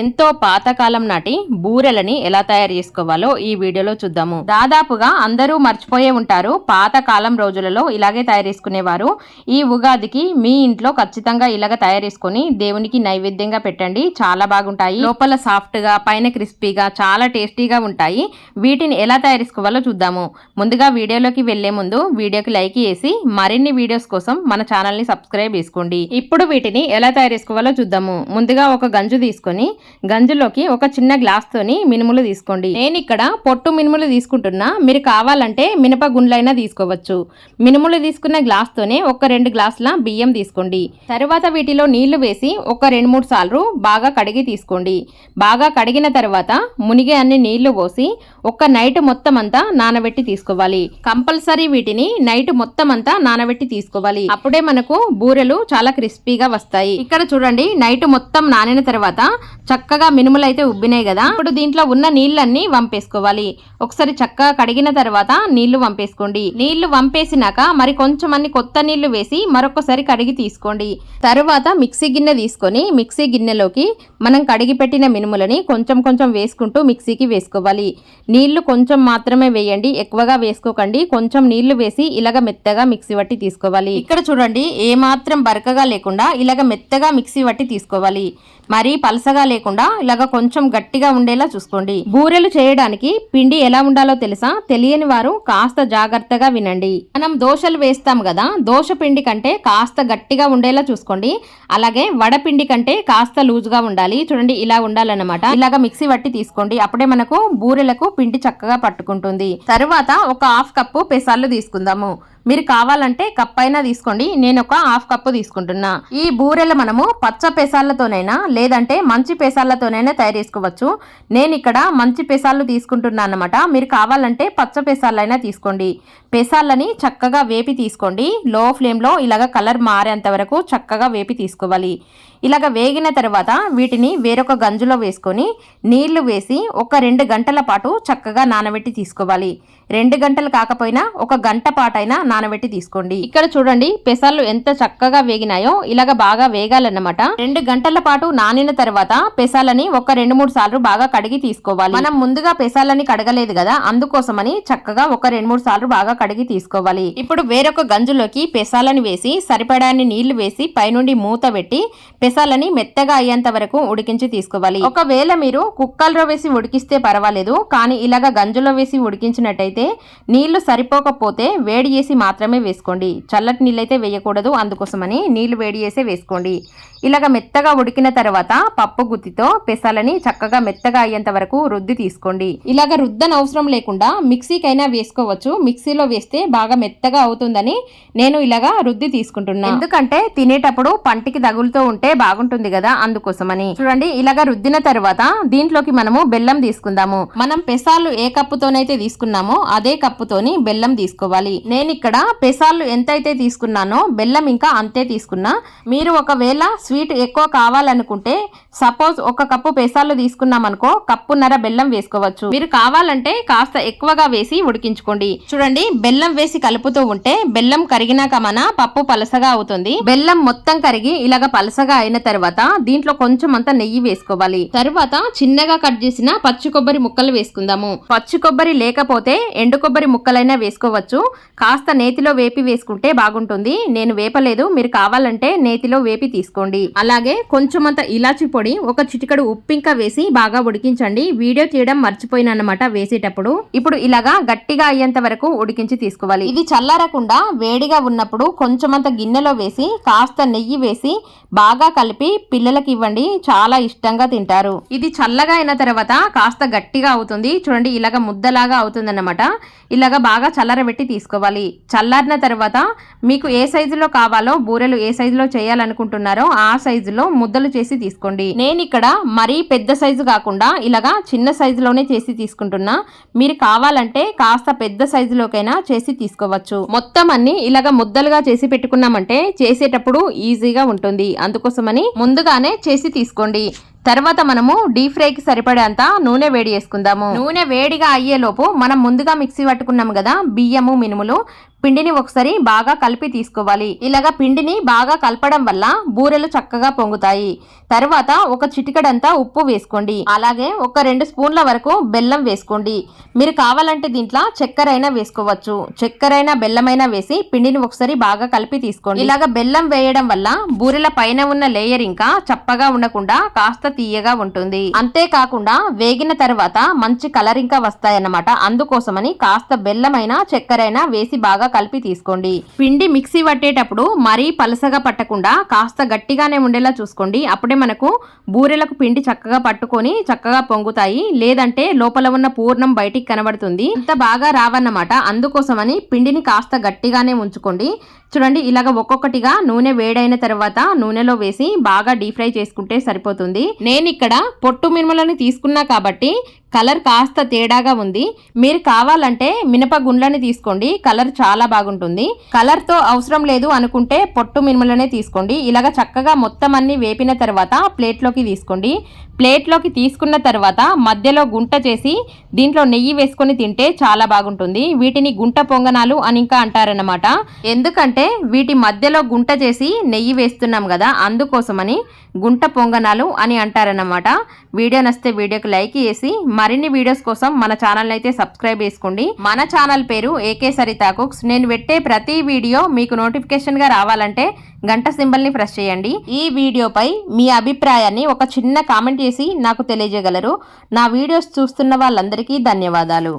ఎంతో పాతకాలం నాటి బూరెలని ఎలా తయారు చేసుకోవాలో ఈ వీడియోలో చూద్దాము. దాదాపుగా అందరూ మర్చిపోయే ఉంటారు పాతకాలం రోజులలో ఇలాగే తయారు చేసుకునేవారు. ఈ ఉగాదికి మీ ఇంట్లో ఖచ్చితంగా ఇలాగ తయారు చేసుకొని దేవునికి నైవేద్యంగా పెట్టండి. చాలా బాగుంటాయి. లోపల సాఫ్ట్గా పైన క్రిస్పీగా చాలా టేస్టీగా ఉంటాయి. వీటిని ఎలా తయారు చేసుకోవాలో చూద్దాము. ముందుగా వీడియోలోకి వెళ్ళే ముందు వీడియోకి లైక్ చేసి మరిన్ని వీడియోస్ కోసం మన ఛానల్ని సబ్స్క్రైబ్ చేసుకోండి. ఇప్పుడు వీటిని ఎలా తయారు చేసుకోవాలో చూద్దాము. ముందుగా ఒక గంజు తీసుకొని గంజులోకి ఒక చిన్న గ్లాస్ తోని మినుములు తీసుకోండి. నేను ఇక్కడ పొట్టు మినుములు తీసుకుంటున్నా. మీరు కావాలంటే మినప గుండ్లైనా తీసుకోవచ్చు. మినుములు తీసుకున్న గ్లాస్తోనే ఒక రెండు గ్లాసుల బియ్యం తీసుకోండి. తర్వాత వీటిలో నీళ్ళు వేసి ఒక రెండు మూడు సార్లు బాగా కడిగి తీసుకోండి. బాగా కడిగిన తర్వాత మునిగే అన్ని నీళ్ళు పోసి ఒక నైట్ మొత్తం అంతా నానబెట్టి తీసుకోవాలి. కంపల్సరీ వీటిని నైట్ మొత్తం అంతా నానబెట్టి తీసుకోవాలి. అప్పుడే మనకు బూరెలు చాలా క్రిస్పీగా వస్తాయి. ఇక్కడ చూడండి నైట్ మొత్తం నానిన తర్వాత చక్కగా మినుములు అయితే ఉబ్బినాయి కదా. ఇప్పుడు దీంట్లో ఉన్న నీళ్ళన్నీ వంపేసుకోవాలి. ఒకసారి చక్కగా కడిగిన తర్వాత నీళ్ళు వంపేసుకోండి. నీళ్ళు వంపేసినాక మరి కొంచెం అన్ని కొత్త నీళ్ళు వేసి మరొకసారి కడిగి తీసుకోండి. తర్వాత మిక్సీ గిన్నె తీసుకొని మిక్సీ గిన్నెలోకి మనం కడిగి పెట్టిన మినుములని కొంచెం కొంచెం వేసుకుంటూ మిక్సీకి వేసుకోవాలి. నీళ్ళు కొంచెం మాత్రమే వేయండి. ఎక్కువగా వేసుకోకండి. కొంచెం నీళ్ళు వేసి ఇలాగ మెత్తగా మిక్సీ పట్టి తీసుకోవాలి. ఇక్కడ చూడండి ఏమాత్రం బరకగా లేకుండా ఇలాగ మెత్తగా మిక్సీ పట్టి తీసుకోవాలి. మరి పలసగా లేకుండా ఇలాగ కొంచెం గట్టిగా ఉండేలా చూసుకోండి. బూరెలు చేయడానికి పిండి ఎలా ఉండాలో తెలుసా? తెలియని వారు కాస్త జాగ్రత్తగా వినండి. మనం దోశలు వేస్తాం కదా దోశ పిండి కంటే కాస్త గట్టిగా ఉండేలా చూసుకోండి. అలాగే వడపిండి కంటే కాస్త లూజ్గా ఉండాలి. చూడండి ఇలా ఉండాలన్నమాట. ఇలాగ మిక్సీ పట్టి తీసుకోండి. అప్పుడే మనకు బూరెలకు పిండి చక్కగా పట్టుకుంటుంది. తరువాత ఒక హాఫ్ కప్పు పెసాలు తీసుకుందాము. మీరు కావాలంటే కప్ అయినా తీసుకోండి నేను ఒక హాఫ్ కప్పు తీసుకుంటున్నా. ఈ బూరెలు మనము పచ్చ పెసాలతోనైనా లేదంటే మంచి పెసాలతోనైనా తయారు చేసుకోవచ్చు. నేను ఇక్కడ మంచి పెసాలు తీసుకుంటున్నాను అనమాట మీరు కావాలంటే పచ్చ పెసాలైనా తీసుకోండి. పెసాలని చక్కగా వేపి తీసుకోండి. లో ఫ్లేమ్లో ఇలాగ కలర్ మారేంత వరకు చక్కగా వేపి తీసుకోవాలి. ఇలాగ వేగిన తర్వాత వీటిని వేరొక గంజులో వేసుకొని నీళ్ళు వేసి ఒక రెండు గంటల పాటు చక్కగా నానబెట్టి తీసుకోవాలి. రెండు గంటలు కాకపోయినా ఒక గంట పాటైనా నానబెట్టి తీసుకోండి. ఇక్కడ చూడండి పెసర్లు ఎంత చక్కగా వేగినాయో ఇలాగ బాగా వేగాలన్నమాట. రెండు గంటల పాటు నానిన తర్వాత పెసాలని ఒక రెండు మూడు సార్లు బాగా కడిగి తీసుకోవాలి. మనం ముందుగా పెసాలని కడగలేదు కదా అందుకోసమని చక్కగా ఒక రెండు మూడు సార్లు బాగా కడిగి తీసుకోవాలి. ఇప్పుడు వేరొక గంజులోకి పెసాలని వేసి సరిపడాన్ని నీళ్ళు వేసి పైనుండి మూత పెట్టి పెసాలని మెత్తగా అయ్యేంత వరకు ఉడికించి తీసుకోవాలి. ఒకవేళ మీరు కుక్కల్లో వేసి ఉడికిస్తే పర్వాలేదు కానీ ఇలాగ గంజులో వేసి ఉడికించినట్టయితే నీళ్ళు సరిపోకపోతే వేడి చేసి మాత్రమే వేసుకోండి. చల్లటి నీళ్ళైతే వేయకూడదు అందుకోసమని నీళ్ళు వేడి చేసే వేసుకోండి. ఇలాగ మెత్తగా ఉడికిన తర్వాత పప్పు గుత్తితో పెసాలని చక్కగా మెత్తగా అయ్యేంత వరకు రుద్ది తీసుకోండి. ఇలాగ రుద్దని అవసరం లేకుండా మిక్సీకైనా వేసుకోవచ్చు. మిక్సీలో వేస్తే బాగా మెత్తగా అవుతుందని నేను ఇలాగా రుద్ది తీసుకుంటున్నాను ఎందుకంటే తినేటప్పుడు పంటికి తగులుతూ ఉంటే బాగుంటుంది కదా అందుకోసమని. చూడండి ఇలాగ రుద్దిన తర్వాత దీంట్లోకి మనము బెల్లం తీసుకుందాము. మనం పెసాలు ఏ కప్పుతోనైతే తీసుకున్నామో అదే కప్పుతోని బెల్లం తీసుకోవాలి. నేను ఇక్కడ పెసాలు ఎంతైతే తీసుకున్నానో బెల్లం ఇంకా అంతే తీసుకున్నా. మీరు ఒకవేళ స్వీట్ ఎక్కువ కావాలనుకుంటే సపోజ్ ఒక కప్పు పెసాలు తీసుకున్నాం అనుకో కప్పున్నర బెల్లం వేసుకోవచ్చు. మీరు కావాలంటే కాస్త ఎక్కువగా వేసి ఉడికించుకోండి. చూడండి బెల్లం వేసి కలుపుతూ ఉంటే బెల్లం కరిగినాక మన పప్పు పలసగా అవుతుంది. బెల్లం మొత్తం కరిగి ఇలాగ పలసగా అయిన తర్వాత దీంట్లో కొంచెం అంత నెయ్యి వేసుకోవాలి. తర్వాత చిన్నగా కట్ చేసిన పచ్చి కొబ్బరి ముక్కలు వేసుకుందాము. పచ్చి కొబ్బరి లేకపోతే ఎండు కొబ్బరి ముక్కలైనా వేసుకోవచ్చు. కాస్త నేతిలో వేపి వేసుకుంటే బాగుంటుంది. నేను వేపలేదు. మీరు కావాలంటే నేతిలో వేపి తీసుకోండి. అలాగే కొంచెం అంత ఇలాచి పొడి ఒక చిటికడు ఉప్పు ఇంకా వేసి బాగా ఉడికించండి. వీడియో తీయడం మర్చిపోయినన్నమాట వేసేటప్పుడు. ఇప్పుడు ఇలాగా గట్టిగా అయ్యేంత వరకు ఉడికించి తీసుకోవాలి. ఇది చల్లారకుండా వేడిగా ఉన్నప్పుడు కొంచెం అంత గిన్నెలో వేసి కాస్త నెయ్యి వేసి బాగా కలిపి పిల్లలకి ఇవ్వండి. చాలా ఇష్టంగా తింటారు. ఇది చల్లగా అయిన తర్వాత కాస్త గట్టిగా అవుతుంది. చూడండి ఇలాగ ముద్దలాగా అవుతుందన్నమాట. ఇలాగ బాగా చల్లరబెట్టి తీసుకోవాలి. చల్లారిన తర్వాత మీకు ఏ సైజులో కావాలో బూరెలు ఏ సైజులో చేయాలనుకుంటున్నారో ఆ సైజులో ముద్దలు చేసి తీసుకోండి. నేను ఇక్కడ మరీ పెద్ద సైజు కాకుండా ఇలాగా చిన్న సైజులోనే చేసి తీసుకుంటున్నా. మీరు కావాలంటే కాస్త పెద్ద సైజులోకైనా చేసి తీసుకోవచ్చు. మొత్తం అన్ని ఇలాగ ముద్దలుగా చేసి పెట్టుకున్నామంటే చేసేటప్పుడు ఈజీగా ఉంటుంది. అందుకోసమని ముందుగానే చేసి తీసుకోండి. తర్వాత మనము డీప్ ఫ్రైకి సరిపడేంత నూనె వేడి చేసుకుందాము. నూనె వేడిగా అయ్యేలోపు మనం ముందుగా మిక్సీ పట్టుకున్నాము కదా బియ్యము మినుములు పిండిని ఒకసారి బాగా కలిపి తీసుకోవాలి. ఇలాగా పిండిని బాగా కలపడం వల్ల బూరెలు చక్కగా పొంగుతాయి. తర్వాత ఒక చిటికడంతా ఉప్పు వేసుకోండి. అలాగే ఒక రెండు స్పూన్ల వరకు బెల్లం వేసుకోండి. మీరు కావాలంటే దీంట్లో చక్కెర అయినా వేసుకోవచ్చు. చక్కెర అయినా బెల్లమైనా వేసి పిండిని ఒకసారి బాగా కలిపి తీసుకోండి. ఇలాగ బెల్లం వేయడం వల్ల బూరెల పైన ఉన్న లేయర్ ఇంకా చప్పగా ఉండకుండా కాస్త తీయగా ఉంటుంది. అంతేకాకుండా వేగిన తర్వాత మంచి కలర్ ఇంకా వస్తాయన్నమాట. అందుకోసమని కాస్త బెల్లమైన చక్కెరైనా వేసి బాగా కలిపి తీసుకోండి. పిండి మిక్సీ పట్టేటప్పుడు మరీ పలసగా పట్టకుండా కాస్త గట్టిగానే ఉండేలా చూసుకోండి. అప్పుడే మనకు బూరెలకు పిండి చక్కగా పట్టుకొని చక్కగా పొంగుతాయి. లేదంటే లోపల ఉన్న పూర్ణం బయటికి కనబడుతుంది. ఇంత బాగా రావన్నమాట. అందుకోసమని పిండిని కాస్త గట్టిగానే ఉంచుకోండి. చూడండి ఇలాగ ఒక్కొక్కటిగా నూనె వేడైన తర్వాత నూనెలో వేసి బాగా డీప్ ఫ్రై చేసుకుంటే సరిపోతుంది. నేను ఇక్కడ పొట్టు మినుములను తీసుకున్నా కాబట్టి కలర్ కాస్త తేడాగా ఉంది. మీరు కావాలంటే మినప గుండ్లని తీసుకోండి. కలర్ చాలా బాగుంటుంది. కలర్తో అవసరం లేదు అనుకుంటే పొట్టు మినుములనే తీసుకోండి. ఇలాగ చక్కగా మొత్తం అన్ని వేపిన తర్వాత ప్లేట్లోకి తీసుకోండి. ప్లేట్లోకి తీసుకున్న తర్వాత మధ్యలో గుంట చేసి దీంట్లో నెయ్యి వేసుకొని తింటే చాలా బాగుంటుంది. వీటిని గుంట పొంగనాలు అని ఇంకా అంటారనమాట ఎందుకంటే వీటి మధ్యలో గుంట చేసి నెయ్యి వేస్తున్నాం కదా అందుకోసమని గుంట పొంగనాలు అని అంటారనమాట వీడియో నచ్చితే వీడియోకి లైక్ చేసి మరిన్ని వీడియోస్ కోసం మన ఛానల్ అయితే సబ్స్క్రైబ్ చేసుకోండి. మన ఛానల్ పేరు ఏకే సరితా కుక్స్. నేను పెట్టే ప్రతి వీడియో మీకు నోటిఫికేషన్గా రావాలంటే గంట సింబల్ని ప్రెస్ చేయండి. ఈ వీడియోపై మీ అభిప్రాయాన్ని ఒక చిన్న కామెంట్ చేసి నాకు తెలియజేయగలరు. నా వీడియోస్ చూస్తున్న వాళ్ళందరికీ ధన్యవాదాలు.